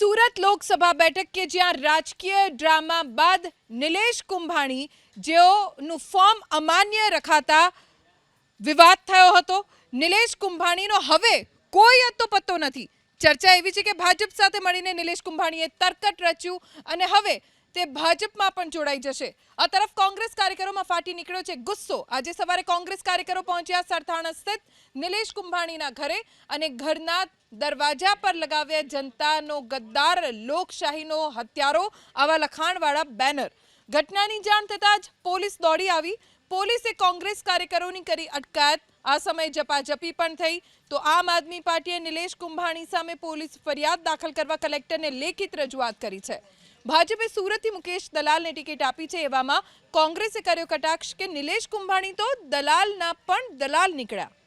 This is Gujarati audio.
સુરત લોકસભા બેઠક કે જ્યાં રાજકીય ડ્રામા બાદ નિલેશ કુંભાણી જેઓનું ફોર્મ અમાન્ય રખાતા વિવાદ થયો હતો. નિલેશ કુંભાણીનો હવે કોઈ અતો પત્તો નથી. ચર્ચા એવી છે કે ભાજપ સાથે મળીને નિલેશ કુંભાણીએ તરકટ રચ્યું અને હવે તે ભાજપમાં પણ જોડાઈ જશે. આ તરફ કોંગ્રેસ કાર્યકરોમાં ફાટી નીકળ્યો છે ગુસ્સો. આજે સવારે કોંગ્રેસ કાર્યકરો પહોંચ્યા સરથાણા સ્થિત નિલેશ કુંભાણીના ઘરે અને ઘરના દરવાજા પર લગાવ્યા જનતાનો ગદ્દાર, લોકશાહીનો હત્યારો, આવા લખાણવાળા બેનર. ઘટનાની જાણ થતાં જ પોલીસ દોડી આવી. પોલીસે કોંગ્રેસ કાર્યકરોની કરી અટકાયત. આ સમયે જપાજપી પણ થઈ. તો આમ આદમી પાર્ટીએ નિલેશ કુંભાણી સામે પોલીસ ફરિયાદ દાખલ કરવા કલેક્ટરને લેખિત રજૂઆત કરી છે. ભાજપે સુરતથી મુકેશ દલાલને ટિકિટ આપી છે એવામાં કોંગ્રેસે કર્યો કટાક્ષ કે નિલેશ કુંભાણી તો દલાલના પણ દલાલ નીકળ્યા.